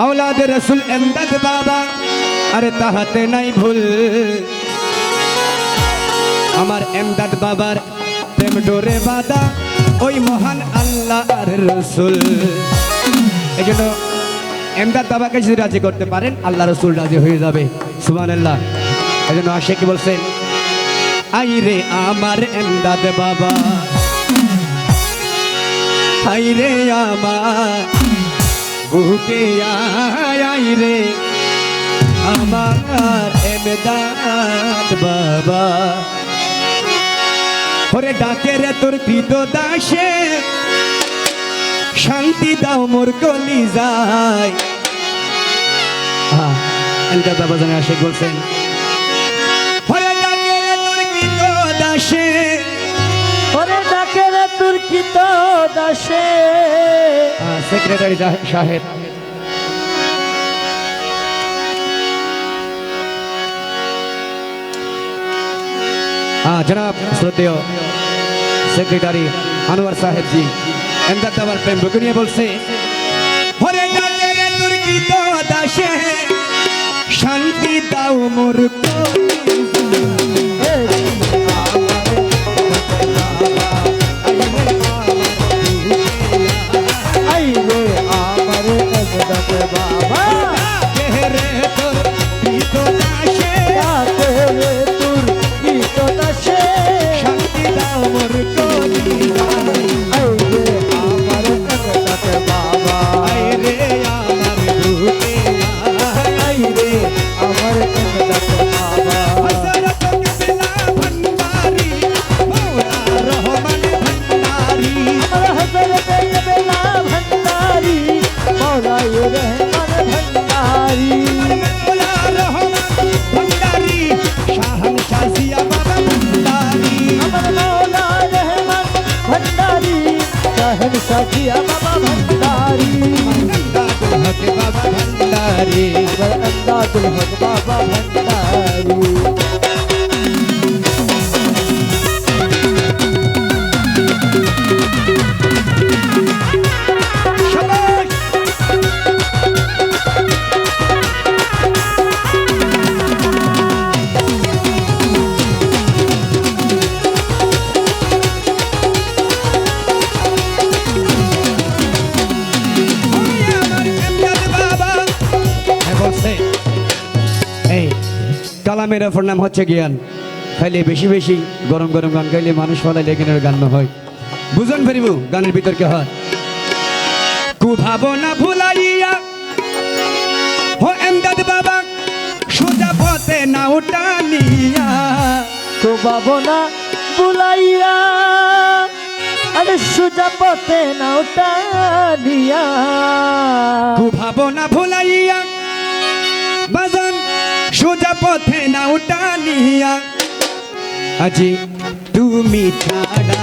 আওলাদ রসুল এমদাদ বাবা, আরে তাহাতে নাই ভুল। আমার এমদাদ বাবার প্রেম ডোরে বাদা ওই মহান আল্লাহ আর রসুল। এই জন্য এমদাদ বাবাকে যদি রাজি করতে পারেন, আল্লাহ রসুল রাজি হয়ে যাবে। সুমান আল্লাহ এই জন্য আশে কি বলছেন আই রে আমার এমদাদ বাবা, আই রে আমার বুকে আই রে। আমার এমদাদ বাবা। ওরে ডাকে রে তোর কৃত দাসে। শান্তি দাও মোর কলি যায় বাবা জানে আশিক বলছেন, ওরে ডাকে রে তোর কৃত দাসে। দীক্ষিত দাসে। সেক্রেটারি সাহেব। জনাব শ্রদ্ধেয় সেক্রেটারি আনোয়ার সাহেবজি এমদাদাবার প্রেম বুকে নিয়ে বলছে শান্তি দাও মোর Baba Bhandari, Baba কালামের অপর নাম হচ্ছে জ্ঞান। খাইলে বেশি বেশি গরম গরম গান গাইলে মানুষ ফলাই লেগিনের গান না হয়। বুঝন ফেরিব গানের ভিতর কে হয়? কু ভাবনা ভুলাইয়া হো এমদাদ বাবা সোজা পথে না উঠালিয়া তো বাবনা বুলাইয়া আরে সুজা পথে নাওটা দিয়া কু ভাবনা ভুলাইয়া সোজা পথে না উঠালিয়া আজি তুমি ছাড়া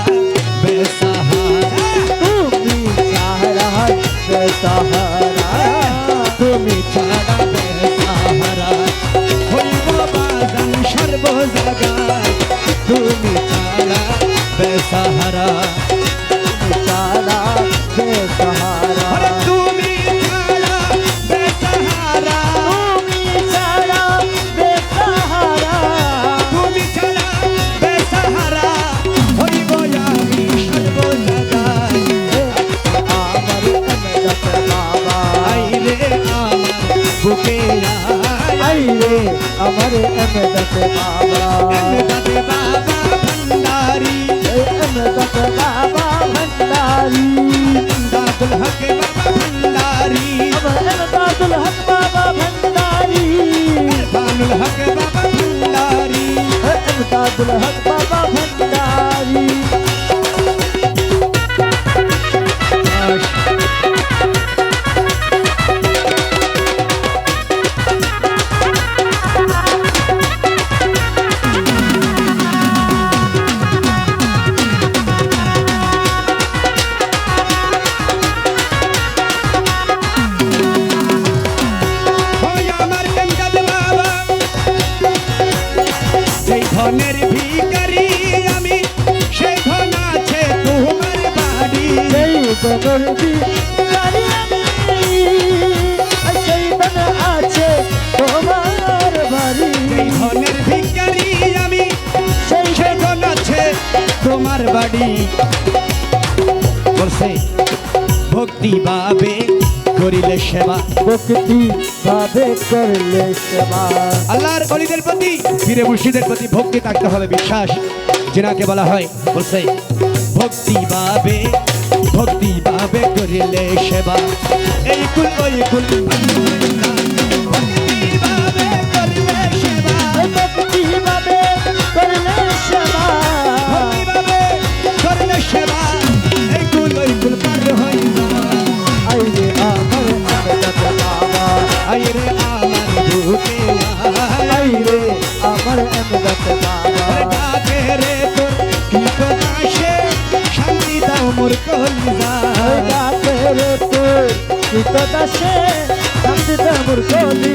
বেসাহারা, তুমি সাহারা বে সাহারা তুমি ছাড়া বেসাহারা। হইব ছাড়া বেসাহারা। আমার এমদাদে বাবা করবি? আছে তোমার বাড়ি। ধনের ভিকারি আমি সেই ধন আছে তোমার বাড়ি। করছে ভক্তি ভাবে করিলে সেবা। ভক্তি ভাবে করলে সেবা। আল্লাহর অলিদের প্রতি পীরে মুর্শিদের প্রতি ভক্তি থাকতে হবে বিশ্বাস। যেনাকে বলা হয় বলছে ভক্তি ভাবে ভক্তি ভাবে করিলে সেবা। এই কুল ওই কুল। ভক্তি সুত দাসে শান্তি দামুর কলি